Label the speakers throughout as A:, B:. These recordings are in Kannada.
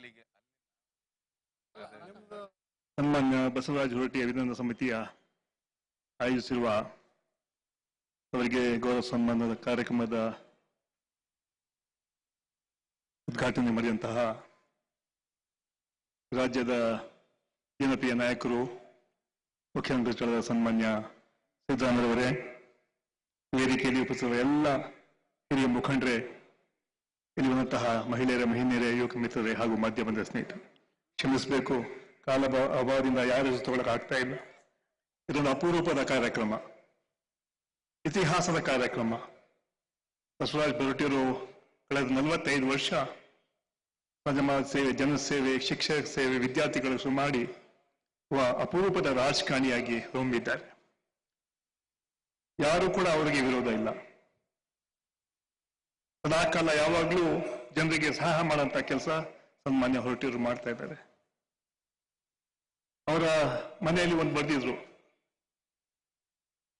A: ಅಲ್ಲಿಗೆ
B: ಸನ್ಮಾನ್ಯ ಬಸವರಾಜ ಹೊರಟಿ ಅಭಿನಂದನಾ ಸಮಿತಿಯ ಆಯೋಜಿಸಿರುವ ಅವರಿಗೆ ಗೌರವ ಸನ್ಮಾನದ ಕಾರ್ಯಕ್ರಮದ ಉದ್ಘಾಟನೆ ಮಾಡಿದಂತಹ ರಾಜ್ಯದ ಜನಪ್ರಿಯ ನಾಯಕರು ಮುಖ್ಯಮಂತ್ರಿಗಳಾದ ಸನ್ಮಾನ್ಯ ಸಿದ್ದರಾಮಯ್ಯವರೇ ವೇದಿಕೆಯಲ್ಲಿ ಉಪಸ್ಥಿತ ಎಲ್ಲ ಹಿರಿಯ ಮುಖಂಡರೇ ಇಲ್ಲಿ ಮಹಿಳೆಯರ ಮಹಿಳೆಯರ ಯುವಕ ಮಿತ್ರರೇ ಹಾಗೂ ಮಾಧ್ಯಮದ ಸ್ನೇಹಿತರು, ಕ್ಷಮಿಸಬೇಕು. ಕಾಲ ಅಭಾ- ಅಭಾವದಿಂದ ಯಾರು ತಗೊಳಕ್ ಆಗ್ತಾ ಇಲ್ಲ. ಇದೊಂದು ಅಪರೂಪದ ಕಾರ್ಯಕ್ರಮ. ಇತಿಹಾಸದ ಕಾರ್ಯಕ್ರಮ. ಬಸವರಾಜ್ ಬರಟಿಯವರು ಕಳೆದ ನಲವತ್ತೈದು ವರ್ಷ ಸಮಾಜ ಸೇವೆ ಜನಸೇವೆ ಶಿಕ್ಷಕ ಸೇವೆ, ವಿದ್ಯಾರ್ಥಿಗಳು ಮಾಡಿ ಅಪರೂಪದ ರಾಜಕಾರಣಿಯಾಗಿ ಹೊಂಬಿದ್ದಾರೆ ಯಾರು ಕೂಡ ಅವರಿಗೆ ವಿರೋಧ ಇಲ್ಲ. ಸದಾಕಾಲ ಯಾವಾಗ್ಲೂ ಜನರಿಗೆ ಸಹಾಯ ಮಾಡುವಂತ ಕೆಲಸ ಸನ್ಮಾನ್ಯ ಹೊರಟಿರು ಮಾಡ್ತಾ ಇದ್ದಾರೆ. ಅವರ ಮನೆಯಲ್ಲಿ ಒಂದು ಬರ್ದಿದ್ರು.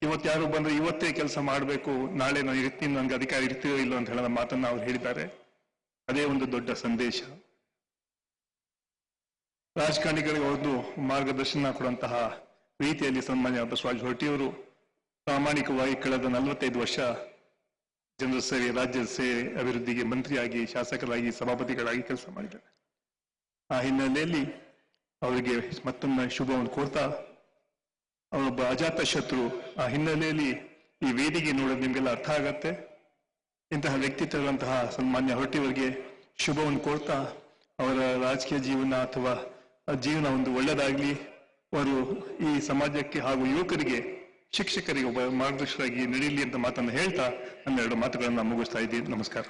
B: ಇವತ್ತು ಯಾರು ಬಂದ್ರೆ ಇವತ್ತೇ ಕೆಲಸ ಮಾಡಬೇಕು, ನಾಳೆ ನಾನು ಇರ್ತೀನಿ, ನನಗೆ ಅಧಿಕಾರ ಇರ್ತೀಯೋ ಇಲ್ಲೋ ಅಂತ ಹೇಳಿದ ಮಾತನ್ನ ಅವ್ರು ಹೇಳಿದ್ದಾರೆ. ಅದೇ ಒಂದು ದೊಡ್ಡ ಸಂದೇಶ. ರಾಜಕಾರಣಿಗಳಿಗೆ ಒಂದು ಮಾರ್ಗದರ್ಶನ ಕೊಡುವಂತಹ ರೀತಿಯಲ್ಲಿ ಸನ್ಮಾನ್ಯ ಬಸವರಾಜ ಹೊರಟಿಯವರು ಪ್ರಾಮಾಣಿಕವಾಗಿ ಕಳೆದ ನಲವತ್ತೈದು ವರ್ಷ ಜನರ ಸೇವೆ ರಾಜ್ಯದ ಸೇವೆ ಅಭಿವೃದ್ಧಿಗೆ ಮಂತ್ರಿಯಾಗಿ, ಶಾಸಕರಾಗಿ, ಸಭಾಪತಿಗಳಾಗಿ ಕೆಲಸ ಮಾಡಿದ್ದಾರೆ. ಆ ಹಿನ್ನೆಲೆಯಲ್ಲಿ ಅವರಿಗೆ ಮತ್ತೊಮ್ಮೆ ಶುಭವನ್ನು ಕೋರ್ತಾ ಅವರೊಬ್ಬ ಅಜಾತ ಶತ್ರು ಆ ಹಿನ್ನೆಲೆಯಲ್ಲಿ ಈ ವೇದಿಕೆ ನೋಡೋದು ನಿಮಗೆಲ್ಲ ಅರ್ಥ ಆಗತ್ತೆ. ಇಂತಹ ವ್ಯಕ್ತಿತ್ವಗಳಂತಹ ಸನ್ಮಾನ್ಯ ಹೊರಟಿಯವರಿಗೆ ಶುಭವನ್ನು ಕೋರ್ತಾ, ಅವರ ರಾಜಕೀಯ ಜೀವನ ಅಥವಾ ಜೀವನ ಒಂದು ಒಳ್ಳೆಯದಾಗ್ಲಿ, ಅವರು ಈ ಸಮಾಜಕ್ಕೆ ಹಾಗೂ ಯುವಕರಿಗೆ ಶಿಕ್ಷಕರಿಗೆ ಒಬ್ಬ ಮಾರ್ಗದರ್ಶಕರಾಗಿ ನಡೀಲಿ ಅಂತ ಮಾತನ್ನು ಹೇಳ್ತಾ ಹನ್ನೆರಡು ಮಾತುಗಳನ್ನು ಮುಗಿಸ್ತಾ ಇದ್ದೀನಿ ನಮಸ್ಕಾರ.